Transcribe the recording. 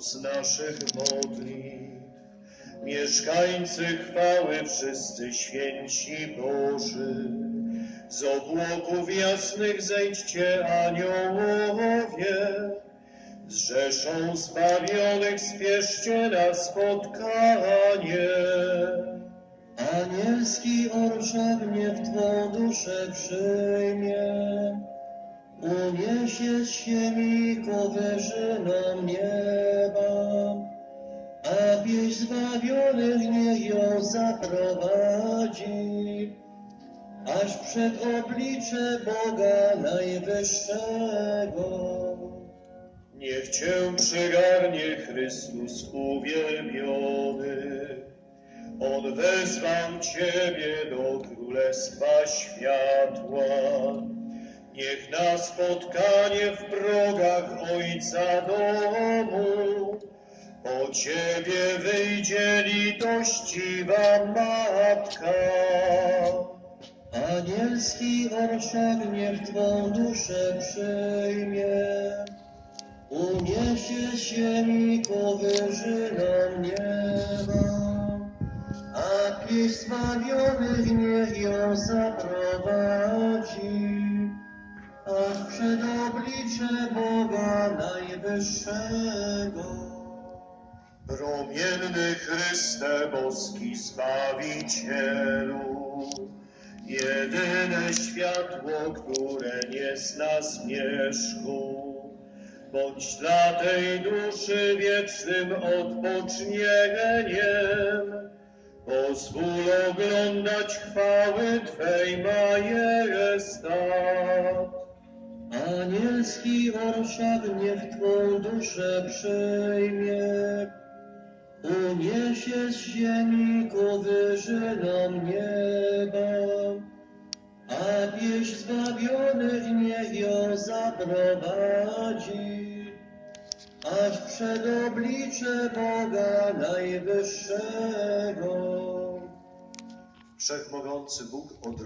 z naszych modlitw. Mieszkańcy chwały wszyscy święci Boży, z obłoków jasnych zejdźcie aniołowie, z rzeszą zbawionych spieszcie na spotkanie. Anielski orszak mnie w Twą duszę przyjmie, uniesie z ziemi wyżynom nieba, a pieśń zbawionych niech ją zaprowadzi, aż przed oblicze Boga Najwyższego. Niech Cię przygarnie Chrystus uwielbiony. On wezwał Ciebie do królestwa światła. Niech na spotkanie w progach Ojca domu. Po Ciebie wyjdzie litościwa Matka. Anielski orszak niech Twą duszę przyjmie, uniesie z ziemi ku wyżynom nieba, a pieśń zbawionych niech ją zaprowadzi, aż przed oblicze Boga Najwyższego. Promienny Chryste boski Zbawicielu, jedyne światło, które nie zna zmierzchu, bądź dla tej duszy wiecznym odpocznieniem. Pozwól oglądać chwały Twej majestat. Anielski orszak niech Twą duszę przyjmie, uniesie z ziemi ku wyżynom nieba, a pieśń zbawionych niech ją zaprowadzi, aż przed oblicze Boga Najwyższego. Wszechmogący Bóg od